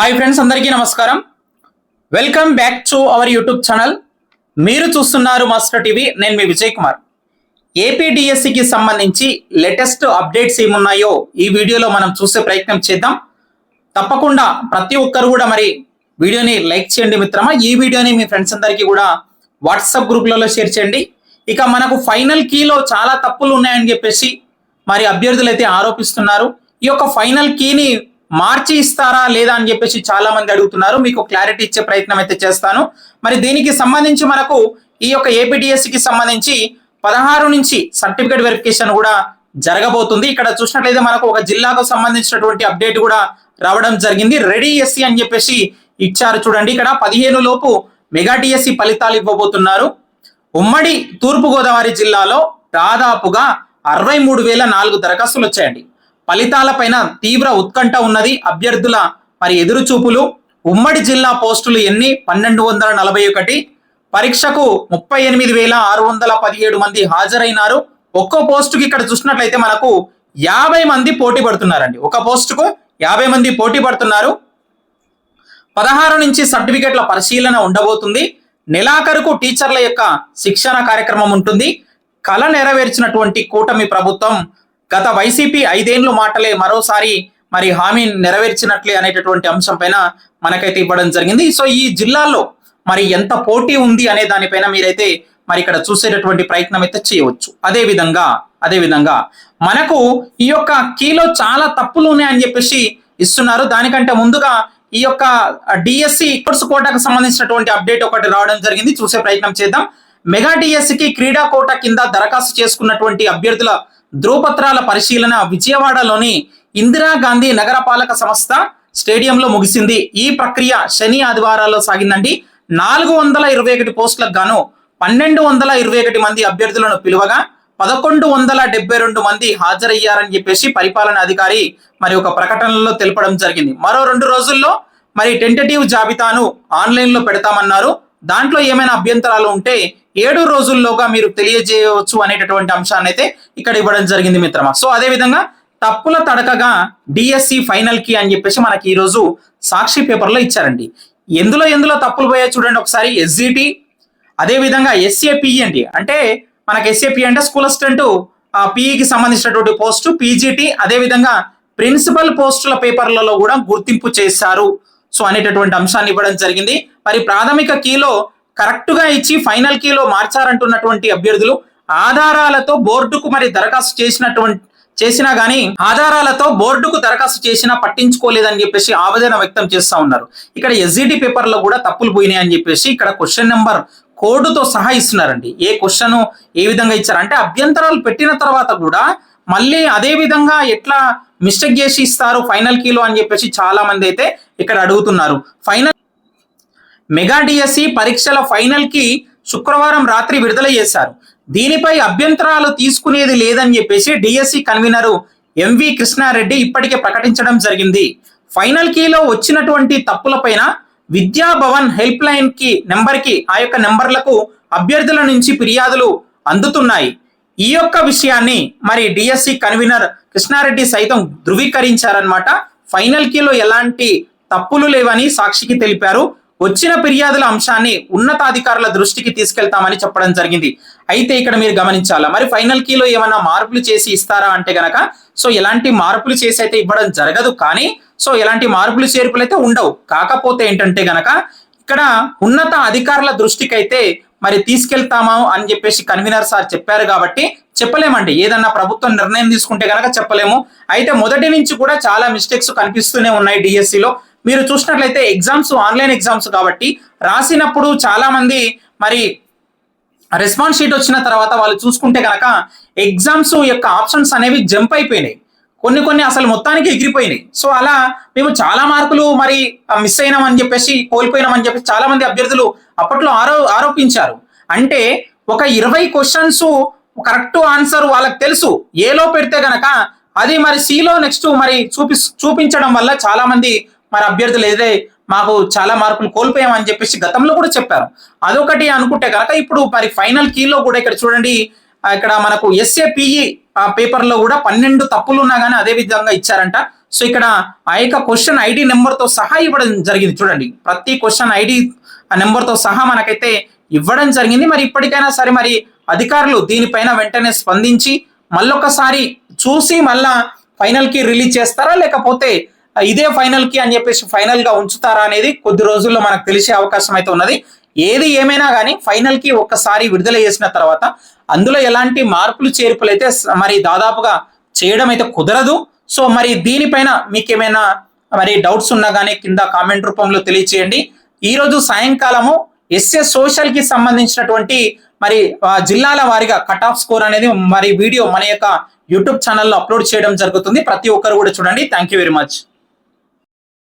Hi friends అందరికీ నమస్కారం. Welcome back to our YouTube channel. మీరు చూస్తున్నారు మాస్టర్ టీవీ నేను మీ విజయ్ కుమార్. ఏపీడిఎస్సికి సంబంధించి లేటెస్ట్ అప్డేట్స్ ఏమున్నాయో ఈ వీడియోలో మనం చూసే ప్రయత్నం చేద్దాం. తప్పకుండా ప్రతి ఒక్కరు కూడా మరి వీడియోని లైక్ చేయండి మిత్రమా. ఈ వీడియోని మీ ఫ్రెండ్స్ అందరికీ కూడా వాట్సాప్ గ్రూప్లలో షేర్ చేయండి. ఇక మనకు ఫైనల్ కీలో చాలా తప్పులు ఉన్నాయని చెప్పేసి మరి అభ్యర్థులు అయితే ఆరోపిస్తున్నారు. ఈ యొక్క ఫైనల్ కీని మార్చి ఇస్తారా లేదా అని చెప్పేసి చాలా మంది అడుగుతున్నారు. మీకు క్లారిటీ ఇచ్చే ప్రయత్నం అయితే చేస్తాను. మరి దీనికి సంబంధించి మనకు ఈ యొక్క ఏపీడిఎస్సికి కి సంబంధించి పదహారు నుంచి సర్టిఫికేట్ వెరిఫికేషన్ కూడా జరగబోతుంది. ఇక్కడ చూసినట్లయితే మనకు ఒక జిల్లాకు సంబంధించినటువంటి అప్డేట్ కూడా రావడం జరిగింది. రెడీ ఎస్సీ అని చెప్పేసి ఇచ్చారు చూడండి. ఇక్కడ పదిహేను లోపు మెగా డిఎస్సి ఫలితాలు ఇవ్వబోతున్నారు. ఉమ్మడి తూర్పుగోదావరి జిల్లాలో దాదాపుగా అరవై మూడు వేల నాలుగు దరఖాస్తులు వచ్చాయండి. ఫలితాలపైన తీవ్ర ఉత్కంఠ ఉన్నది. అభ్యర్థుల మరి ఎదురు చూపులు. ఉమ్మడి జిల్లా పోస్టులు ఎన్ని? పన్నెండు వందల నలభై ఒకటి. పరీక్షకు ముప్పై ఎనిమిది వేల ఆరు వందల పదిహేడు మంది హాజరైనారు. ఒక్కో పోస్టుకి ఇక్కడ చూసినట్లయితే మనకు యాభై మంది పోటీ పడుతున్నారండి. ఒక పోస్టుకు యాభై మంది పోటీ పడుతున్నారు. పదహారు నుంచి సర్టిఫికెట్ల పరిశీలన ఉండబోతుంది. నెలాఖరుకు టీచర్ల యొక్క శిక్షణ కార్యక్రమం ఉంటుంది. కళ నెరవేర్చినటువంటి కూటమి ప్రభుత్వం గత వైసీపీ ఐదేండ్లు మాటలే మరోసారి మరి హామీ నెరవేర్చినట్లే అనేటటువంటి అంశం పైన మనకైతే ఇవ్వడం జరిగింది. సో ఈ జిల్లాల్లో మరి ఎంత పోటీ ఉంది అనే దానిపైన మీరైతే మరి ఇక్కడ చూసేటటువంటి ప్రయత్నం అయితే చేయవచ్చు. అదే విధంగా అదే విధంగా మనకు ఈ యొక్క కీలో చాలా తప్పులు ఉన్నాయని చెప్పేసి ఇస్తున్నారు. దానికంటే ముందుగా ఈ యొక్క డిఎస్సి కోర్సు కోటాకు సంబంధించినటువంటి అప్డేట్ ఒకటి రావడం జరిగింది. చూసే ప్రయత్నం చేద్దాం. మెగా డిఎస్సికి క్రీడా కోట కింద దరఖాస్తు చేసుకున్నటువంటి అభ్యర్థుల ధ్రువపత్రాల పరిశీలన విజయవాడలోని ఇందిరాగాంధీ నగరపాలక సంస్థ స్టేడియంలో ముగిసింది. ఈ ప్రక్రియ శని ఆదివారాల్లో సాగిందండి. నాలుగు వందల ఇరవై ఒకటి పోస్టులకు గాను పన్నెండు వందల ఇరవై ఒకటి మంది అభ్యర్థులను పిలువగా పదకొండు వందల డెబ్బై రెండు మంది హాజరయ్యారని చెప్పేసి పరిపాలన అధికారి మరి ఒక ప్రకటనలో తెలపడం జరిగింది. మరో రెండు రోజుల్లో మరి టెంటేటివ్ జాబితాను ఆన్లైన్లో పెడతామన్నారు. దాంట్లో ఏమైనా అభ్యంతరాలు ఉంటే ఏడు రోజుల్లోగా మీరు తెలియజేయవచ్చు అనేటటువంటి అంశాన్ని అయితే ఇక్కడ ఇవ్వడం జరిగింది మిత్రమా. సో అదే విధంగా తప్పుల తడకగా డిఎస్సి ఫైనల్కి అని చెప్పేసి మనకి ఈ రోజు సాక్షి పేపర్లో ఇచ్చారండి. ఎందులో ఎందులో తప్పులు పోయాయి చూడండి ఒకసారి. ఎస్జిటి అదే విధంగా ఎస్ఏపిఈ అండి. అంటే మనకి ఎస్ఏపి అంటే స్కూల్ అసిస్టెంట్ పిఈకి సంబంధించినటువంటి పోస్టు పీజీటీ అదే విధంగా ప్రిన్సిపల్ పోస్టుల పేపర్లలో కూడా గుర్తింపు చేశారు. సో అనేటటువంటి అంశాన్ని ఇవ్వడం జరిగింది. మరి ప్రాథమిక కీలో కరెక్ట్గా ఇచ్చి ఫైనల్ కీలో మార్చారంటున్నటువంటి అభ్యర్థులు ఆధారాలతో బోర్డుకు మరి దరఖాస్తు చేసినటువంటి చేసినా గానీ ఆధారాలతో బోర్డుకు దరఖాస్తు చేసినా పట్టించుకోలేదని చెప్పేసి ఆవేదన వ్యక్తం చేస్తా ఉన్నారు. ఇక్కడ ఎస్జిటి పేపర్లో కూడా తప్పులు పోయినాయి అని చెప్పేసి ఇక్కడ క్వశ్చన్ నెంబర్ కోడ్తో సహా ఇస్తున్నారండి. ఏ క్వశ్చన్ ఏ విధంగా ఇచ్చారంటే అభ్యంతరాలు పెట్టిన తర్వాత కూడా మళ్ళీ అదే విధంగా ఎట్లా మిస్టేక్ చేసి ఇస్తారు ఫైనల్ కీలో అని చెప్పేసి చాలా మంది అయితే ఇక్కడ అడుగుతున్నారు. ఫైనల్ మెగా డిఎస్సి పరీక్షల ఫైనల్కి శుక్రవారం రాత్రి విడుదల చేశారు. దీనిపై అభ్యంతరాలు తీసుకునేది లేదని చెప్పేసి డిఎస్సి కన్వీనర్ ఎంవి కృష్ణారెడ్డి ఇప్పటికే ప్రకటించడం జరిగింది. ఫైనల్ కీలో వచ్చినటువంటి తప్పులపైన విద్యాభవన్ హెల్ప్ లైన్కి నెంబర్కి ఆ యొక్క నెంబర్లకు అభ్యర్థుల నుంచి ఫిర్యాదులు అందుతున్నాయి. ఈ యొక్క విషయాన్ని మరి డిఎస్సి కన్వీనర్ కృష్ణారెడ్డి సైతం ధృవీకరించారనమాట ఫైనల్ కీలో ఎలాంటి తప్పులు లేవని సాక్షికి తెలిపారు. వచ్చిన ఫిర్యాదుల అంశాన్ని ఉన్నతాధికారుల దృష్టికి తీసుకెళ్తామని చెప్పడం జరిగింది. అయితే ఇక్కడ మీరు గమనించాలా? మరి ఫైనల్ కీలో ఏమైనా మార్పులు చేసి ఇస్తారా అంటే గనక సో ఎలాంటి మార్పులు చేసి అయితే ఇవ్వడం జరగదు కానీ సో ఎలాంటి మార్పులు చేర్పులు అయితే ఉండవు. కాకపోతే ఏంటంటే గనక ఇక్కడ ఉన్నత అధికారుల దృష్టికి అయితే మరి తీసుకెళ్తామా అని చెప్పేసి కన్వీనర్ సార్ చెప్పారు కాబట్టి చెప్పలేమండి. ఏదన్నా ప్రభుత్వం నిర్ణయం తీసుకుంటే గనక చెప్పలేము. అయితే మొదటి నుంచి కూడా చాలా మిస్టేక్స్ కనిపిస్తూనే ఉన్నాయి డిఎస్సిలో మీరు చూసినట్లయితే ఎగ్జామ్స్ ఆన్లైన్ ఎగ్జామ్స్ కాబట్టి రాసినప్పుడు చాలా మంది మరి రెస్పాన్స్ షీట్ వచ్చిన తర్వాత వాళ్ళు చూసుకుంటే కనుక ఎగ్జామ్స్ యొక్క ఆప్షన్స్ అనేవి జంప్ అయిపోయినాయి. కొన్ని కొన్ని అసలు మొత్తానికి ఎగిరిపోయినాయి. సో అలా మేము చాలా మార్కులు మరి మిస్ అయినామని చెప్పేసి కోల్పోయినామని చెప్పేసి చాలా మంది అభ్యర్థులు అప్పట్లో ఆరో ఆరోపించారు. అంటే ఒక ఇరవై క్వశ్చన్స్ కరెక్ట్ ఆన్సర్ వాళ్ళకి తెలుసు. ఏలో పెడితే గనక అది మరి సిలో నెక్స్ట్ మరి చూపి చూపించడం వల్ల చాలా మంది మరి అభ్యర్థులు ఏదే మాకు చాలా మార్కులు కోల్పోయామని చెప్పేసి గతంలో కూడా చెప్పారు. అదొకటి అనుకుంటే కనుక ఇప్పుడు మరి ఫైనల్ కీలో కూడా ఇక్కడ చూడండి ఇక్కడ మనకు ఎస్ఏపిఈ పేపర్లో కూడా పన్నెండు తప్పులు ఉన్నా కానీ అదే విధంగా ఇచ్చారంట. సో ఇక్కడ ఆ యొక్క క్వశ్చన్ ఐడి నెంబర్తో సహా ఇవ్వడం జరిగింది. చూడండి ప్రతి క్వశ్చన్ ఐడి నెంబర్తో సహా మనకైతే ఇవ్వడం జరిగింది. మరి ఇప్పటికైనా సరే మరి అధికారులు దీనిపైన వెంటనే స్పందించి మళ్ళొకసారి చూసి మళ్ళా ఫైనల్కి రిలీజ్ చేస్తారా? లేకపోతే ఇదే ఫైనల్కి అని చెప్పేసి ఫైనల్గా ఉంచుతారా అనేది కొద్ది రోజుల్లో మనకు తెలిసే అవకాశం అయితే ఉన్నది. ఏది ఏమైనా కానీ ఫైనల్కి ఒక్కసారి విడుదల చేసిన తర్వాత అందులో ఎలాంటి మార్పులు చేర్పులు అయితే మరి దాదాపుగా చేయడం అయితే కుదరదు. సో మరి దీనిపైన మీకు ఏమైనా మరి డౌట్స్ ఉన్నా కానీ కింద కామెంట్ రూపంలో తెలియచేయండి. ఈ రోజు సాయంకాలము ఎస్ఏ సోషల్కి సంబంధించినటువంటి మరి జిల్లాల వారిగా కట్ ఆఫ్ స్కోర్ అనేది మరి వీడియో మన యొక్క యూట్యూబ్ ఛానల్లో అప్లోడ్ చేయడం జరుగుతుంది. ప్రతి ఒక్కరు కూడా చూడండి. Thank you very much